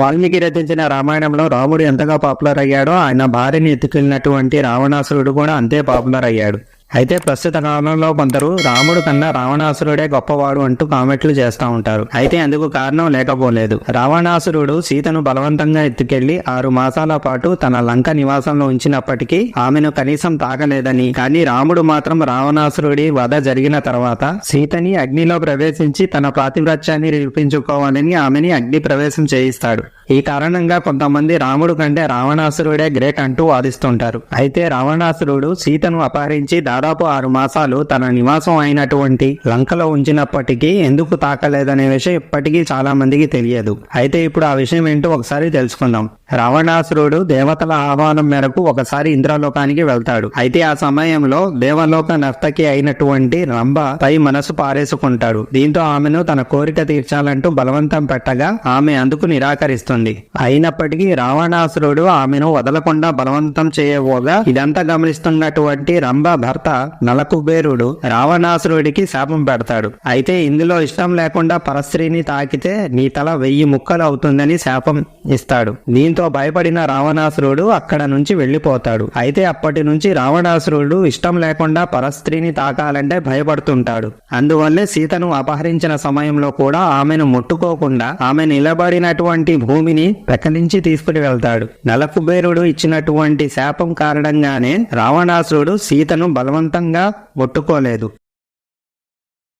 వాల్మీకి రచించిన రామాయణంలో రాముడు ఎంతగా పాపులర్ అయ్యాడో ఆయన భార్యని ఎత్తుకెళ్ళినటువంటి రావణాసురుడు కూడా అంతే పాపులర్ అయ్యాడు. అయితే ప్రస్తుత కాలంలో కొందరు రాముడు కన్నా రావణాసురుడే గొప్పవాడు అంటూ కామెంట్లు చేస్తూ ఉంటారు. అయితే అందుకు కారణం లేకపోలేదు. రావణాసురుడు సీతను బలవంతంగా ఎత్తుకెళ్ళి ఆరు మాసాల పాటు తన లంక నివాసంలో ఉంచినప్పటికీ ఆమెను కనీసం తాగలేదని కానీ రాముడు మాత్రం రావణాసురుడి వధ జరిగిన తర్వాత సీతని అగ్నిలో ప్రవేశించి తన ప్రాతివ్రత్యాన్ని నిరూపించుకోవాలని ఆమెని అగ్ని ప్రవేశం చేయిస్తాడు. ఈ కారణంగా కొంతమంది రాముడు కంటే రావణాసురుడే గ్రేట్ అంటూ వాదిస్తుంటారు. అయితే రావణాసురుడు సీతను అపహరించి దాదాపు దాదాపు ఆరు మాసాలు తన నివాసం అయినటువంటి లంకలో ఉంచినప్పటికీ ఎందుకు తాకలేదనే విషయం ఇప్పటికీ చాలా మందికి తెలియదు. అయితే ఇప్పుడు ఆ విషయం ఏంటో ఒకసారి తెలుసుకుందాం. రావణాసురుడు దేవతల ఆహ్వానం మేరకు ఒకసారి ఇంద్రలోకానికి వెళ్తాడు. అయితే ఆ సమయంలో దేవలోక నర్తకి అయినటువంటి రంభ పై మనసు పారేసుకుంటాడు. దీంతో ఆమెను తన కోరిక తీర్చాలంటూ బలవంతం పెట్టగా ఆమె అందుకు నిరాకరిస్తుంది. అయినప్పటికీ రావణాసురుడు ఆమెను వదలకుండా బలవంతం చేయబోగా ఇదంతా గమనిస్తున్నటువంటి రంభ భర్త నలకుబేరుడు రావణాసురుడికి శాపం పెడతాడు. అయితే ఇందులో ఇష్టం లేకుండా పరస్త్రీని తాకితే నీ తల వెయ్యి ముక్కలు అవుతుందని శాపం ఇస్తాడు. దీంతో భయపడిన రావణాసురుడు అక్కడ నుంచి వెళ్ళిపోతాడు అయితే అప్పటి నుంచి రావణాసురుడు ఇష్టం లేకుండా పరస్త్రీని తాకాలంటే భయపడుతుంటాడు. అందువల్లే సీతను అపహరించిన సమయంలో కూడా ఆమెను ముట్టుకోకుండా ఆమె నిలబడినటువంటి భూమిని పెకలించి తీసుకుని వెళ్తాడు. నలకుబేరుడు ఇచ్చినటువంటి శాపం కారణంగానే రావణాసురుడు సీతను బలవంతంగా ముట్టుకోలేదు.